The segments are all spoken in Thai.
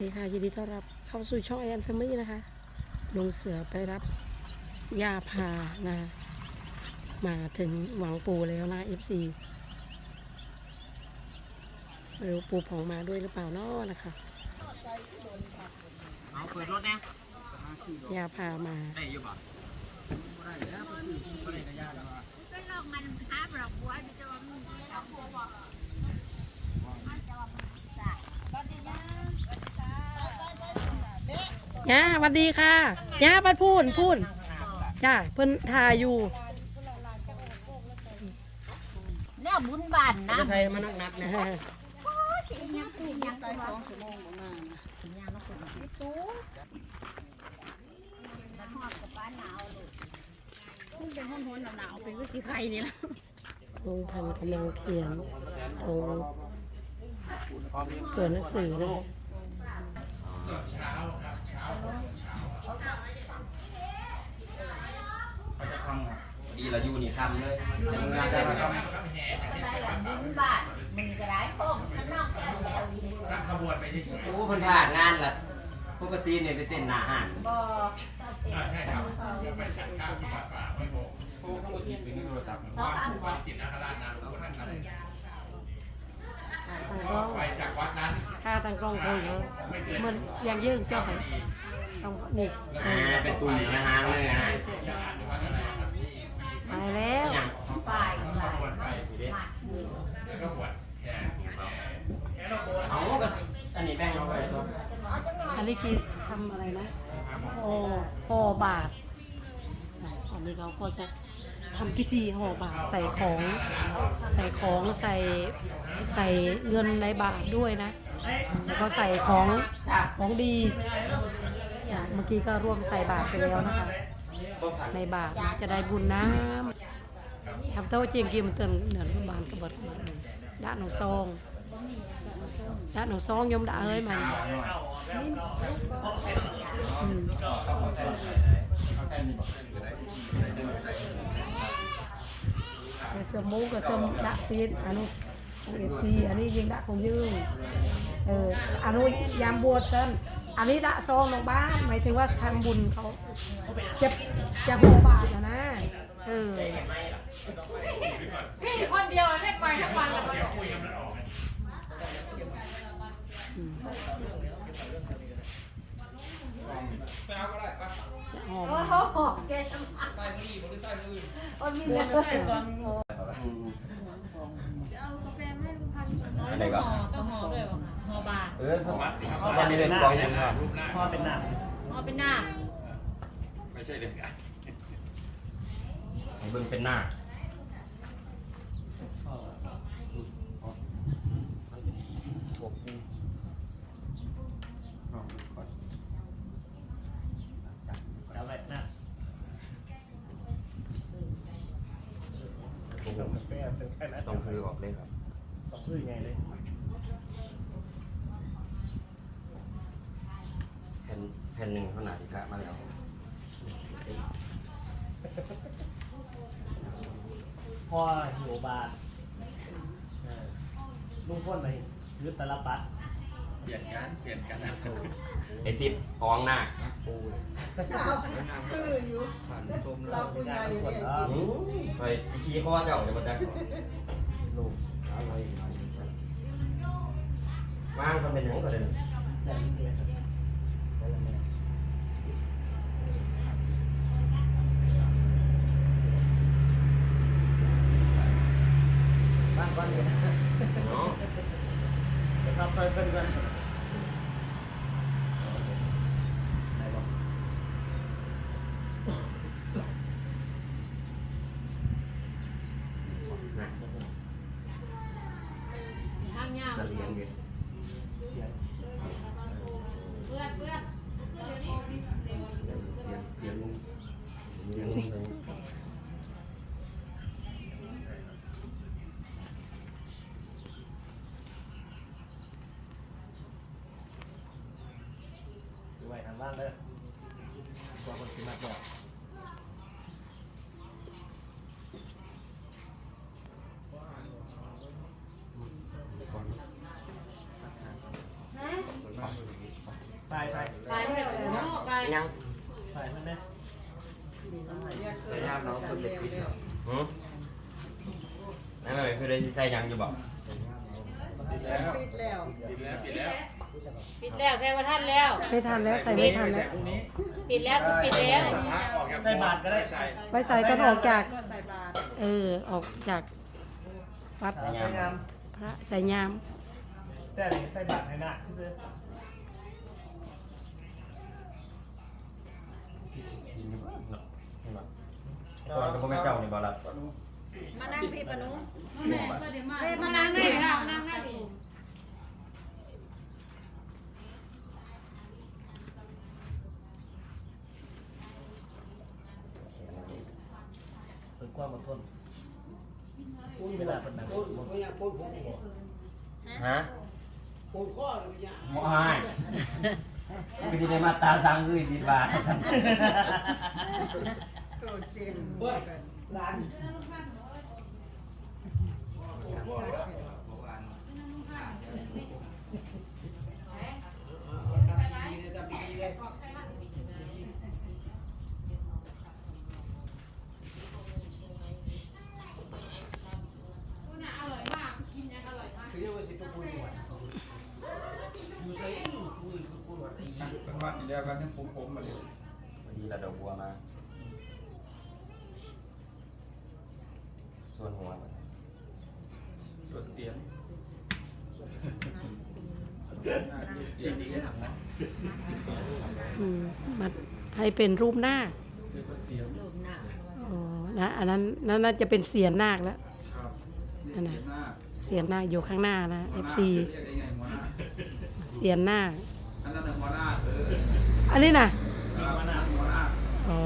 สวัสดีค่ะยินดีต้อนรับเข้าสู่ช่องแอนแฟมิลี่นะคะลงเสือไปรับยาพานะ มาถึงหวังปูแล้วนะเอฟซีไม่รู้ปูผองมาด้วยหรือเปล่านาะนะคะเอาเปิดรถนะยาพามาได้อยู่ป่ะได้แล้วก็ได้กระยาแล้วก็ลองมันหาดอกบัวจะมันดอกบัวบอกมันจะว่ามันได้ก็ดีนะ ย่าสวัสดีค่ะย่าปัดพูนพูนจ้าเพิ่นทาอยู่เนี่ยบุญบ้านนะจะใส่มานักนักๆเอเนี่ยอยังคือยังตัวสองชั่วโมงประมาณยังมาคนที่ตู้มันหอบกับป้าหนาวเลยมันเป็นห้องห้อนหนาวๆเป็นก็สีไข่นี่แหละลุงพันธุ์กำลังเขียนตรงตัวหนังสือนะ คะดีเราอยู่นี่คำเลยทำงานได้ไหมครับอะไรล่ะบุญบ้านมันก็ได้พวกข้างนอกแล้วแล้วนี่โอ้คนผ่านงานละปกติเนี่ยไปเต้นหน้าห้างบ่ใช่ครับไปฉันข้าวที่วัดป่าห้วยโบกโอ้เขาหยิบไปนี่โทรศัพท์สองอันบริจิตนาคราชนามหลวงนั่นนั่นทางกล้องไปจากวัดนั้นค่าทางกล้องคุยเลยมันอยังยื่นเจ้าของต้องนี่อ่าเป็นตุ่ยนะฮะเลยนะาติวัดอะไรครับที่ตายแล้วอย่างฝ่ายที่ฝ่ายบวชไปมัดมือแล้วก็บวชแห่แห่เราโบนเอาก็อันนี้แบ่งเอาไปตัวอันนี้คือทำอะไรนะห่อห่อบาทอะอันนี้เขาก็จะทำพิธีห่อบาทใส่ของใส่ของใส่ใส่เงินในบาทด้วยนะแล้วก็ใส่ของของดีอะเมื่อกี้ก็ร่วมใส่บาทไปแล้วนะคะ ในบาทจะได้บุญน้ำทำเต้าเจียงกิมเติมเหนือบานกระเบิดกระเบิดด้านหนองซองด้านหนองซองยมด่าเอ้ยมันอืมแต่เสื้อมูกับเสื้อดะปีนอันนู้นเอฟซีอันนี้ยิงดะของยืงเอออันนู้นยามบวชเส้น อันนี้ดะซองลงบ้านหมายถึงว่าทำบุญเขาจะจะหัวบาทนะนะเออพี่คนเดียวไม่ไปทั้งวันแล้วก็จะหอมโอ้โหแกสมัครโอ้ยมีเงินก็เสียตอนเอากาแฟมาให้ลุงพันธุ์อะไรก็ห่อต้องห่อด้วยป่ะ คะห่อบาทเออวัดสิครับวันนี้เป็นกองยังครับรูปหน้าพ่อเป็นหน้าห่อเป็นหน้าไม่ใช่เด็กอะให้เบิ่งเป็นหน้าเอาไว้นะต้องต้องแก้เป็นแค่นั้นต้องคือออกเลยครับต้องพื้นไงเลย แผ่นแผ่นหนึ่งขนาดที่กะมาแล้วพ่อหิวบาทเออลุงพ่นไปยืดตะลับปัดเปลี่ยนงานเปลี่ยนกันนะไอซิดอองหน้าเราคุณยายคนเอออืมไปขี้ข้อเจ้าเดี๋ยวมันจะลูกอะไรว่างมันเป็นอย่างก็ได้แต่นี่เนี่ยได้แล้ว แม่บ้านบ้านเนี่ยเนาะเดี๋ยวครับไปเป็นกันไหนบอกนะทางยาวเสลียงเด็ด เสียง เพื่อนเพื่อน เสียงเสียงเสียงลุงเสียงลุงเลย ดูไว้ทาง บ้านเลยตัวคนที่มาบอกฮะไปไปไปเลยเนาะไปยังไปมันนะใส่ยามเราคนเด็กปิดแล้วหืมนั่นหมายคือได้สิใส่ยังอยู่บ่ปิดแล้วปิดแล้วปิดแล้วปิดแล้ว ปิดแล้วแสดงว่าท่านแล้ว ไม่ทันแล้วใส่ไม่ทันแล้ว พรุ่งนี้ปิดแล้วคือปิดแล้วพระออกจากใส่บาทก็ได้ ใส่ไว้ใส่ตอนออกจากก็ใส่บาตรเออ ออกจากวัดใส่งามพระใส่ยาม แต่นี่ใส่บาทให้หนักคือกินอยู่บ่เนาะเห็นบ่ก่อนก็บ่แม่นเจ้านี่บ่ล่ะมานั่งพี่ปะนุมานั่งได้ค่ะนั่งได้ดิเป็น ความอดทนเวลาเป็นหนังฮะบ่ให้คือสิได้มาตาสังคือสิบาทเป็นวัดอีก แล้วกันทั้งผมผมมาเลยพอดีละดอกบัวมา ส่วนหัวมันตรวจเสียงอืมมาให้เป็นรูปหน้าคเรียกว่าเสียงอ๋อนะอันนั้นนั่นน่าจะเป็นเสียนนาคแล้วครับอันไหนเสียงหน้าเสียนนาคอยู่ข้างหน้านะหัวหน้า FC เรียกได้ไงหัวหน้าเสียนนาค อันนั้นน่ะหัวหน้าเอออันนี้น่ะหัวหน้าหัวหน้าอ๋อ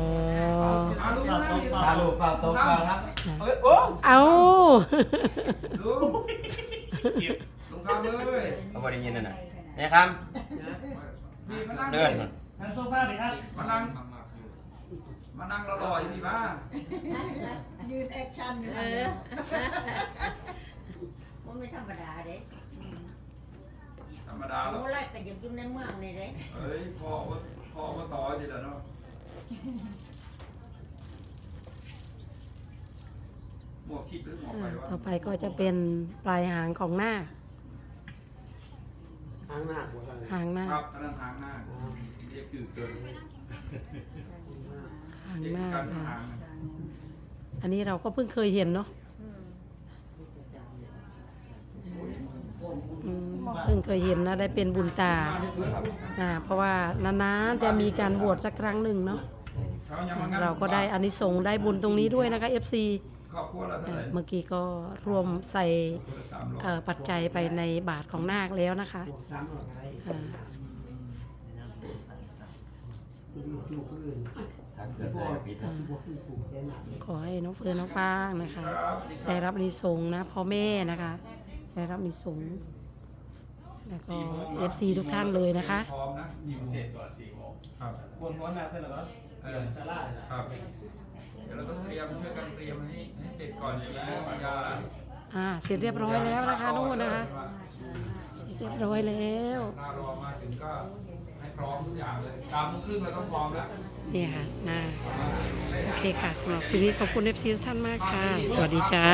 เอาลูกมานั่งปลาลูกเปล่าตกเปล่าครับเอ้ยโอ้เอาลุงลุงคำเลยเขาบ่ได้ยินนั่นน่ะเนี่ยครับพี่มานั่งเดินมันทางโซฟาดิครับมานั่งมานั่งรอๆอยู่นี่บ้ายืนแอคชั่นอยู่เออมันไม่ธรรมดาเด้ธรร มดาโอ้แล้วไล่กันอยู่ในเมืองนี่เด้เอ้ยพ่อว่าพ่อว่าต่อสิเด้อเนาะหมวกทิพย์หรือหมวกอ่าไปวะต่อไปก็จะเป็นปลายหางของหน้าคทางหน้าหัวทางหางหน้า ครัคบอันนั้นทางหน้าเรียกคือเกินหางเรียกหน้าคการค่ะทางอันนี้เราก็เพิ่งเคยเห็นเนาะอืม เพิ่งเคยเห็นนะได้เป็นบุญตาอ่าเพราะว่านานๆจะมีการบวชสักครั้งหนึ่งเนาะเราก็ได้อานิสงส์ได้บุญตรงนี้ด้วยนะคะ FC เอ่เท่าไหอร่เมื่อกี้ก็รวมใส่ปัจจัยไปในบาทของนาคแล้วนะคะขอให้น้องเฟิร์นน้องฟางนะคะ ได้รับอานิสงส์นะพ่อแม่นะคะ ได้รับอานิสงส์ แล้วก็ FC ทุกท่านเลยนะคะ พร้อมนะมีเสร็จก่อนสี่โมงครับ ควรหัวหนักเท่าไหร่วะเออซาร่าครับ เดี๋ยวเราต้องเตรียมช่วยกันเตรียมให้ให้เสร็จก่อนสี่โมงยาอ่า เสร็จเรียบร้อยแล้วนะคะนู่นนะคะ เสร็จเรียบร้อยแล้ว หน้ารอมาถึงก็ให้พร้อมทุกอย่างเลยสามโมงครึ่งเราต้องพร้อมแล้วนี่ค่ะนาโอเคค่ะสำหรับคลิปนี้ขอบคุณ FC ทุกท่านมากค่ะ สวัสดีจ้า